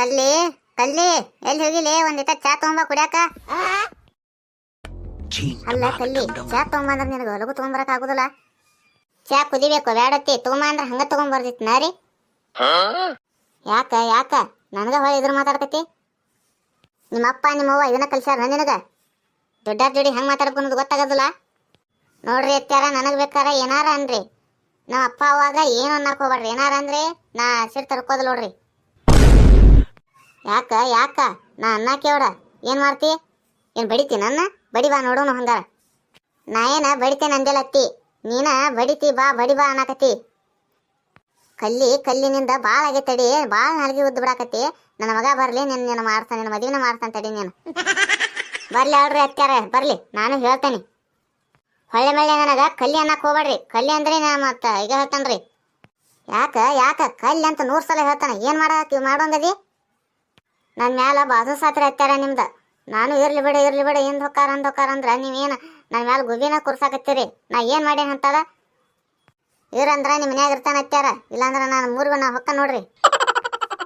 ಕಲ್ಲಿ ಕಲ್ಲಿ ಎಲ್ಲಿ ಹೋಗಿಲಿ ಒಂದಿಟ ಚಾ ತಗೊಂಬ ಕುಡಿಯಾಕ. ಅಲ್ಲ ಕಲ್ಲಿ ಚಾ ತಗೊಂಬಂದ್ರ ನಿನಗೆ ಹೊಲಗು ತಗೊಂಬರಕ್ ಆಗುದಿಲ್ಲ. ಚಾ ಕುದಿಬೇಕು ಬ್ಯಾಡತ್ತಿ ತಗೊಂಬ ಅಂದ್ರ ಹಂಗ ತಗೊಂಬರ್ದಿತ್ ನಾರಿ ಯಾಕ ಯಾಕ? ನನಗ ಹೊಳೆ ಇದ್ರ ಅಪ್ಪ ನಿಮ್ಮಪ್ಪ ನಿಮ್ಮವ್ವ ಇದನ್ನ ಕಲ್ಸ್ಯಾರ ನಿನಗ? ದೊಡ್ಡಾರ್ ಜೋಡಿ ಹೆಂಗ್ ಅನ್ನೋದು ಗೊತ್ತಾಗೋದಿಲ್ಲ. ನೋಡ್ರಿ ಅತ್ಯಾರ ನನಗೆ ಬೇಕಾರ ಏನಾರ ಅನ್ರಿ. ನಮ್ಮ ಅಪ್ಪ ಅವಾಗ ಏನು ಅನ್ನಕ್ ಹೋಗ್ಬೇಡ್ರಿ ಏನಾರ ಅಂದ್ರೆ ನಾ ಸಿಟ್ ತರ್ಕೋದ್ ನೋಡ್ರಿ. ಯಾಕ ಯಾಕ? ನಾ ಅನ್ನ ಅವಡ. ಏನ್ ಮಾಡ್ತಿ? ಏನು ಬಡಿತಿ ನನ್ನ? ಬಡಿ ಬಾ ನೋಡೋಣ ಹಂಗಾರ. ನಾ ಏನ ಬಡಿತೇನೆ ಅಂದೆಲತ್ತಿ ನೀನ ಬಡಿತಿ ಬಾ, ಬಡಿ ಬಾ ಅನ್ನಕತಿ ಕಲ್ಲಿ, ಕಲ್ಲಿನಿಂದ ಭಾಳ ಆಗೈತಡಿ ಭಾಳ ನಾಲ್ಗೆ ಉದ್ದು ಬಿಡಾಕತಿ ನನ್ನ ಮಗ ಬರಲಿ ನಿನ್ನ ನಿನ್ನ ಮಾಡ್ತಾನೆ ನಿನ್ನ ಮದುವೆನ ಮಾಡ್ತಾನೆ ತಡಿ ನೀನು. ಬರಲಿ ಹೇಳ್ರಿ ಅತ್ಯಾರ ಬರಲಿ. ನಾನು ಹೇಳ್ತೇನೆ. ಹೊಳ್ಳೆ ಮಳ್ಳೆ ನನಗ ಕಲ್ಲಿ ಅನ್ನಕ್ ಹೋಗ್ಬೇಡ್ರಿ ಕಲ್ಲಿ ಅಂದ್ರೆ ನಾ ಮತ್ತೆ ಈಗ ಹೇಳ್ತಾನ್ರಿ. ಯಾಕ ಯಾಕ? ಕಲ್ಲಿ ಅಂತ ನೂರ್ ಸಲ ಹೇಳ್ತಾನ. ಏನ್ ಮಾಡಕ್ ಮಾಡೋಂಗದಿ ನನ್ ಮ್ಯಾಲ ಬಾಜು ಸಾತ್ರಿ ಹತ್ಯಾರ ನಿಮ್ದು. ನಾನು ಇರ್ಲಿ ಬಿಡ ಇರ್ಲಿ ಬಿಡ, ಹಿಂದ್ ಹೊಕ್ಕಾರ ಅಂದ್ ಹೊಕ್ಕಾರ ಅಂದ್ರೆ ನೀವೇನು ನನ್ನ ಮ್ಯಾಲ ಗುಬಿನ ಕುರ್ಸಾಕತ್ತೀರಿ? ನಾ ಏನು ಮಾಡೇನ್ ಅಂತದ? ಇರಂದ್ರ ನಿಮ್ಮ ಮನ್ಯಾಗ ಇರ್ತಾನ ಹತ್ಯಾರ? ಇಲ್ಲಾಂದ್ರೆ ನಾನು ಮೂರು ನಾ ಹೊಕ್ಕ ನೋಡ್ರಿ.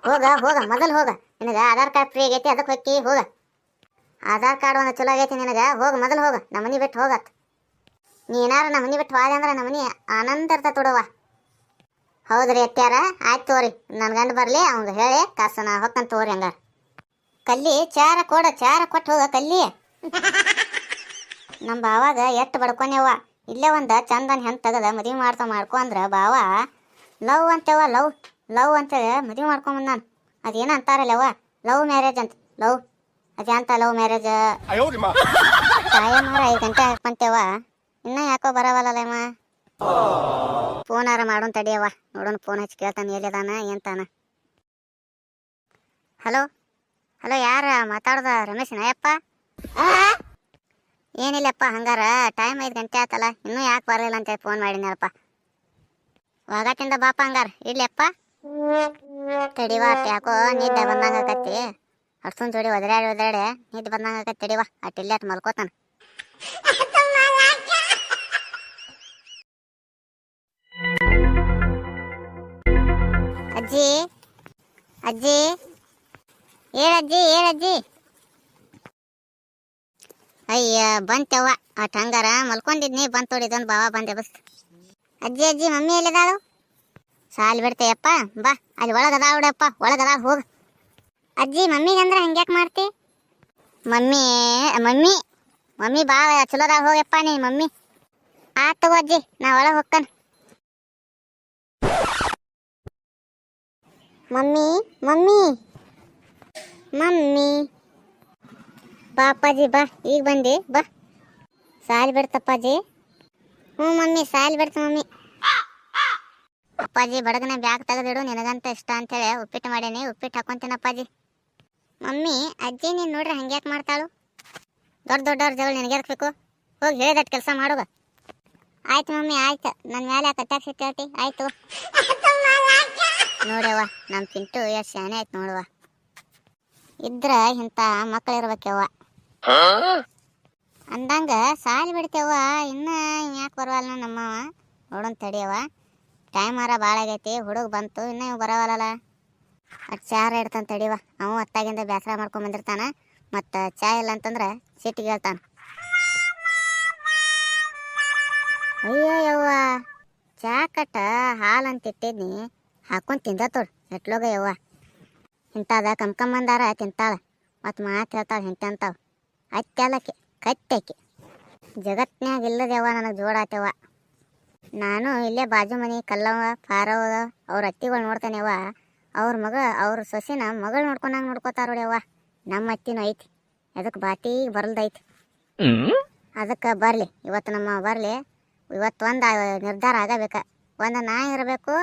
ಹೋಗ ಹೋಗ, ಮೊದಲು ಹೋಗ. ನಿನಗೆ ಆಧಾರ್ ಕಾರ್ಡ್ ಫ್ರೀ ಆಗೈತಿ ಅದಕ್ಕೆ ಹೊಕ್ಕಿ, ಹೋಗ. ಆಧಾರ್ ಕಾರ್ಡ್ ಒಂದು ಚಲೋ ಆಗೈತಿ ನಿನಗೆ, ಹೋಗ, ಮೊದಲು ಹೋಗ. ನಮ್ಮನೆ ಮನಿ ಬಿಟ್ಟು ಹೋಗತ್. ನೀ ನಮ್ಮನೆ ನಮ್ಮ ಮನಿ ಬಿಟ್ಟು ಹೋದೆ ಅಂದ್ರೆ ನಮ್ಮನೆ ಮನಿ ಆನಂದ ಇರ್ತ ತೊಡವ. ಹೌದ್ರಿ ಅತ್ಯಾರ ಆಯ್ತು ತೋರಿ. ನನ್ನ ಗಂಡ ಬರಲಿ, ಅವ್ನಿಗೆ ಹೇಳಿ, ಕಾಸು ನಾ ಹೊಕ್ಕಂತ ತೋರಿ ಹಂಗಾರ. ಕಲ್ಲಿ ಚಾರ ಕೊಡ ಚಾರ ಕೊಟ್ಟು ಹೋಗ ಕಲ್ಲಿ. ನಮ್ಮ ಬಾವಾಗ ಎಟ್ಟು ಬಡ್ಕೊನೇವ ಇಲ್ಲೇ ಒಂದ ಚಂದನ್ ಹೆಂಗೆ ತಗದ ಮದುವೆ ಮಾಡ್ತಾ ಮಾಡ್ಕೊ ಬಾವ ಲವ್ ಅಂತೇವ ಲವ್ ಲವ್ ಅಂತೇಳಿ ಮದುವೆ ಮಾಡ್ಕೊಂಬ ನಾನು ಅದೇನು ಅಂತಾರಲ್ಲವ ಲವ್ ಮ್ಯಾರೇಜ್ ಅಂತ ಲವ್. ಅದೇಂತ ಲವ್ ಮ್ಯಾರೇಜ್. ತಾಯಮ್ಮರ ಐದು ಗಂಟೆ ಹಾಕೊಂತೇವ ಇನ್ನ ಯಾಕೋ ಬರವಲ್ಲಲ್ಲಮ್ಮ? ಫೋನಾರ ಮಾಡೋನ್ ತಡಿಯವ ನೋಡೋಣ ಫೋನ್ ಹಚ್ಚಿ ಕೇಳ್ತಾನೆ ಎಲ್ಲಿದಾನ ಎಂತಾನ ಹಲೋ? ಹಲೋ ಯಾರ ಮಾತಾಡ್ದ ರಮೇಶ್ ನಾಯಪ್ಪ? ಏನಿಲ್ಲಪ್ಪ ಹಂಗಾರ ಟೈಮ್ ಐದು ಗಂಟೆ ಆತಲ್ಲ ಇನ್ನೂ ಯಾಕೆ ಬರಲಿಲ್ಲ ಅಂತೇಳಿ ಫೋನ್ ಮಾಡಿದ್ನಪ್ಪ ಒಗಟಿಂದ ಬಾಪ ಹಂಗಾರ ಇಡ್ಲಪ್ಪ ತಡಿವಾ ಯಾಕೋ ನಿದ್ದೆ ಬಂದಂಗ ಆಕತಿ ಅಡ್ಸೊಂದ್ ಜೋಡಿ ಒದರಾಡಿ ಒದರಾಡಿ ನಿದ್ದೆ ಬಂದಂಗ ಆಕತಿ ತಡಿವಾ ಅಟ್ ಇಲ್ಲೇ ಅಟ್ ಮಲ್ಕೋತಾನ. ಅಜ್ಜಿ ಅಜ್ಜಿ. ಹೇಳಜ್ಜಿ ಹೇಳಜ್ಜಿ ಅಯ್ಯ ಬಂತವ್ವ ಅಟ್ ಹಂಗಾರ ಮಲ್ಕೊಂಡಿದ್ನಿ, ಬಂತ ಹೊಡಿದೊಂದು ಬಾವ ಬಂದೆ, ಬಸ್. ಅಜ್ಜಿ ಅಜ್ಜಿ, ಮಮ್ಮಿ ಎಲ್ಲಿದಾಳು? ಸಾಲ್ ಬಿಡ್ತೇಯಪ್ಪ, ಬಾ, ಅಲ್ಲಿ ಒಳಗದ ಬಿಡಪ್ಪ ಒಳಗದ ಹೋಗ. ಅಜ್ಜಿ ಮಮ್ಮಿಗೆ ಅಂದ್ರೆ ಹಂಗ್ಯಾಕ್ ಮಾಡ್ತಿ? ಮಮ್ಮಿ ಮಮ್ಮಿ ಮಮ್ಮಿ ಬಾ ಚಲೋದಾಗ ಹೋಗಪ್ಪ ನೀ ಮಮ್ಮಿ. ಆತ್ ತಗೋ ಅಜ್ಜಿ, ನಾ ಒಳಗೆ ಹೋಗ್ತಾನೆ. Mummy mummy. ಮಮ್ಮಿ. ಬಾ ಅಪ್ಪಾಜಿ ಬಾ ಈಗ ಬಂದಿ ಬಾ. ಸಾಲಿ ಬಿಡ್ತಪ್ಪಾಜಿ ಹ್ಞೂ ಮಮ್ಮಿ ಸಾಲಿ ಬಿಡ್ತ ಮಮ್ಮಿ. ಅಪ್ಪಾಜಿ ಬಡಗನೆ ಬ್ಯಾಗ್ ತೆಗೆದಿಡು ನಿನಗಂತ ಇಷ್ಟ ಅಂತೇಳಿ ಉಪ್ಪಿಟ್ಟು ಮಾಡೇನಿ ಉಪ್ಪಿಟ್ಟು ಹಾಕೊಂತೀನಿ ಅಪ್ಪಾಜಿ. ಮಮ್ಮಿ ಅಜ್ಜಿ ನೀನು ನೋಡ್ರಿ ಹಂಗ್ಯಾಕೆ ಮಾಡ್ತಾಳು? ದೊಡ್ಡ ದೊಡ್ಡವ್ರ ಜಗಳ ನಿನಗೆ ಬೇಕು? ಹೋಗಿ ಹೇಳಿದಟ್ಟು ಕೆಲಸ ಮಾಡುವ ಆಯ್ತು ಮಮ್ಮಿ ಆಯ್ತು. ನನ್ನ ಮೇಲೆ ಕಟ್ಟಾಕ್ಸಿ ಹೇಳ್ತಿ ಆಯ್ತು. ನೋಡ್ಯವ್ವ ನಮ್ಮ ಪಿಂಟು ಎಷ್ಟು ಶಾನೆ ಆಯ್ತು ನೋಡುವ ಇದ್ರ ಇಂಥ ಮಕ್ಳು ಇರ್ಬೇಕವ್ವ. ಅಂದಂಗ ಸಾಲಿ ಬಿಡ್ತೇವ ಇನ್ನ ಯಾಕೆ ಬರವಲ್ಲ ನಮ್ಮವ? ನೋಡೋಣ ತಡಿಯವ ಟೈಮ್ ಆರ ಭಾಳ ಆಗೈತಿ ಹುಡುಗ ಬಂತು ಇನ್ನ ಇವ್ ಬರವಲ್ಲಲ್ಲ ಅಟ್ ಚಾರ ಇಡ್ತಾನ ತಡಿಯವ ಅವ ಅತ್ತಾಗಿಂದ ಬೇಸರ ಮಾಡ್ಕೊಂಡ್ ಬಂದಿರ್ತಾನ ಮತ್ತ ಚಾ ಇಲ್ಲ ಅಂತಂದ್ರ ಸಿಟ್ಟಿಗೆ ಹೇಳ್ತಾನ. ಯವ್ವ ಚಾ ಕಟ್ಟ ಹಾಲು ಅಂತ ಇಟ್ಟಿದ್ನಿ ಹಾಕೊಂಡ್ ತಿಂದ ತೋಡ್ ಎಟ್ಲೋಗ ಯವ್ವ ಇಂಥದ ಕಮ್ಕಂಬಂದಾರ ತಿಂತಾಳೆ. ಮತ್ತು ಮಾತು ಹೇಳ್ತಾಳೆ ಹಿಂತೆ ಅಂತಾವೆ ಅತ್ತೆಲ್ಲಕ್ಕೆ ಕಟ್ಟೆಕ್ಕೆ ಜಗತ್ನ್ಯಾಗ ಇಲ್ಲದೆವ್ವ ನನಗೆ ಜೋಡಾತೆವ ನಾನು ಇಲ್ಲೇ ಬಾಜು ಮನೆ ಕಲ್ಲವ ಪಾರವ ಅವ್ರ ಅತ್ತಿಗಳು ನೋಡ್ತಾನೆವ ಅವ್ರ ಮಗ ಅವ್ರ ಸೊಸಿನ ಮಗಳು ನೋಡ್ಕೊಂಡಂಗೆ ನೋಡ್ಕೋತಾರ ನೋಡ್ಯವ್ವ. ನಮ್ಮ ಅತ್ತಿನೂ ಐತಿ. ಅದಕ್ಕೆ ಬಾತಿ ಬರಲ್ದೈತಿ ಅದಕ್ಕೆ ಬರಲಿ. ಇವತ್ತು ನಮ್ಮ ಬರಲಿ. ಇವತ್ತು ಒಂದು ನಿರ್ಧಾರ ಆಗಬೇಕು. ಒಂದು ನಾಯಿ ಇರಬೇಕು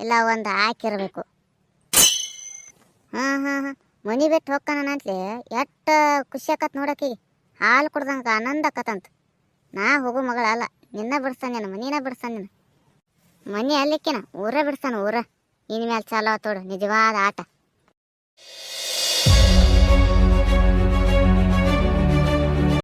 ಇಲ್ಲ ಒಂದು ಆಕಿರಬೇಕು. ಹಾಂ ಹಾಂ ಹಾಂ. ಮನಿ ಬಿಟ್ಟು ಹೋಗ್ತಾನ ಅಂತಲೇ ಎಷ್ಟು ಖುಷಿ ಆಕತ್ ನೋಡಕಿ ಹಾಲು ಕುಡ್ದಂಗೆ ಆನಂದ ಆಕತ್ತಂತ ನಾ ಹೋಗೋ ಮಗಳ ಅಲ್ಲ, ನಿನ್ನ ಬಿಡ್ಸ್ತಾನೆ ನಾನು, ಮನಿನ ಮನೆ ನಾನು. ಮನಿ ಅಲ್ಲಿಕ್ಕಿನ, ಊರ ಬಿಡಿಸ್ತಾನ ಊರ. ಇನ್ಮೇಲೆ ಚಾಲೋ ತೋಡು ನಿಜವಾದ ಆಟ.